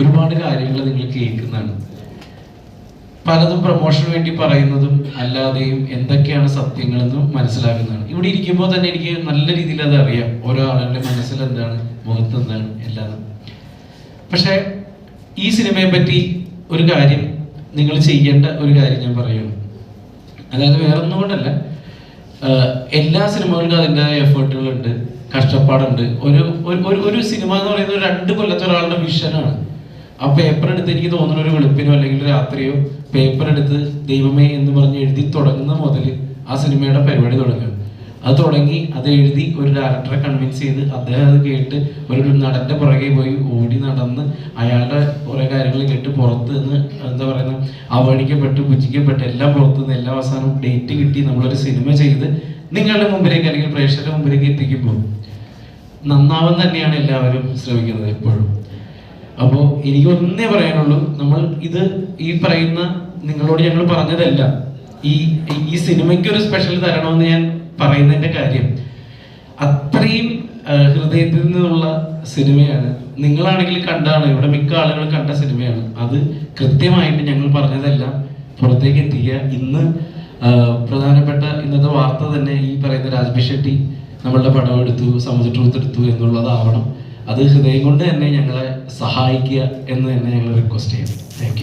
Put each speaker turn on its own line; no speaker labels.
ഒരുപാട് കാര്യങ്ങൾ നിങ്ങൾ കേൾക്കുന്നതാണ്. പലതും പ്രൊമോഷന് വേണ്ടി പറയുന്നതും അല്ലാതെയും എന്തൊക്കെയാണ് സത്യങ്ങളെന്നും മനസ്സിലാക്കുന്നതാണ്. ഇവിടെ ഇരിക്കുമ്പോൾ തന്നെ എനിക്ക് നല്ല രീതിയിൽ അത് അറിയാം. ഓരോ ആളുകളുടെ മനസ്സിൽ എന്താണ് മുഖത്ത് എന്താണ് എല്ലാം പക്ഷേ ഈ സിനിമയെ പറ്റി ഒരു കാര്യം നിങ്ങൾ ചെയ്യേണ്ട ഒരു കാര്യം ഞാൻ പറയുന്നു അതായത് വേറെ ഒന്നുകൊണ്ടല്ല എല്ലാ സിനിമകൾക്കും അതിന്റെതായ എഫേർട്ടുകളുണ്ട് കഷ്ടപ്പാടുണ്ട്. ഒരു ഒരു- സിനിമ എന്ന് പറയുന്നത് രണ്ട് കൊല്ലത്തെ ഒരാളുടെ വിഷനാണ്. ആ പേപ്പർ എടുത്ത് എനിക്ക് തോന്നുന്ന ഒരു വെളുപ്പിനോ അല്ലെങ്കിൽ രാത്രിയോ പേപ്പർ എടുത്ത് ദൈവമേ എന്ന് പറഞ്ഞ് എഴുതി തുടങ്ങുന്ന മുതൽ ആ സിനിമയുടെ പരിപാടി തുടങ്ങുക. അത് തുടങ്ങി അത് എഴുതി ഒരു ഡയറക്ടറെ കൺവിൻസ് ചെയ്ത് അദ്ദേഹം അത് കേട്ട് ഒരു നടന്റെ പുറകെ പോയി ഓടി നടന്ന് അയാളുടെ കുറെ കാര്യങ്ങൾ കേട്ട് പുറത്ത് നിന്ന് എന്താ പറയുക അവഗണിക്കപ്പെട്ട് പുച്ഛിക്കപ്പെട്ട് എല്ലാം പുറത്ത് നിന്ന് എല്ലാ അവസാനം ഡേറ്റ് കിട്ടി. നമ്മളൊരു സിനിമ ചെയ്ത് നിങ്ങളുടെ മുമ്പിലേക്ക് അല്ലെങ്കിൽ പ്രേക്ഷകരുടെ മുമ്പിലേക്ക് എത്തിക്കുമ്പോൾ നന്നാവാൻ തന്നെയാണ് എല്ലാവരും ശ്രമിക്കുന്നത് എപ്പോഴും. അപ്പോൾ എനിക്ക് ഒന്നേ പറയാനുള്ളൂ. നമ്മൾ ഇത് ഈ പറയുന്ന നിങ്ങളോട് ഞങ്ങൾ പറഞ്ഞതല്ല. ഈ ഈ സിനിമയ്ക്ക് ഒരു സ്പെഷ്യൽ തരണമെന്ന് ഞാൻ പറയുന്നതിന്റെ കാര്യം. അത്രയും ഹൃദയത്തിൽ നിന്നുള്ള സിനിമയാണ്. നിങ്ങളാണെങ്കിൽ കണ്ടാണ് ഇവിടെ മിക്ക ആളുകൾ കണ്ട സിനിമയാണ്. അത് കൃത്യമായിട്ട് ഞങ്ങൾ പറഞ്ഞതെല്ലാം. പുറത്തേക്ക് എത്തിക്കുക. ഇന്ന് പ്രധാനപ്പെട്ട ഇന്നത്തെ വാർത്ത തന്നെ ഈ പറയുന്ന രാജ്ബി ഷെട്ടി നമ്മളുടെ പടം എടുത്തു സമുദ്ര എന്നുള്ളതാവണം. അത് ഹൃദയം കൊണ്ട് തന്നെ ഞങ്ങളെ സഹായിക്കുക എന്ന് തന്നെ ഞങ്ങൾ റിക്വസ്റ്റ് ചെയ്യുന്നു. താങ്ക്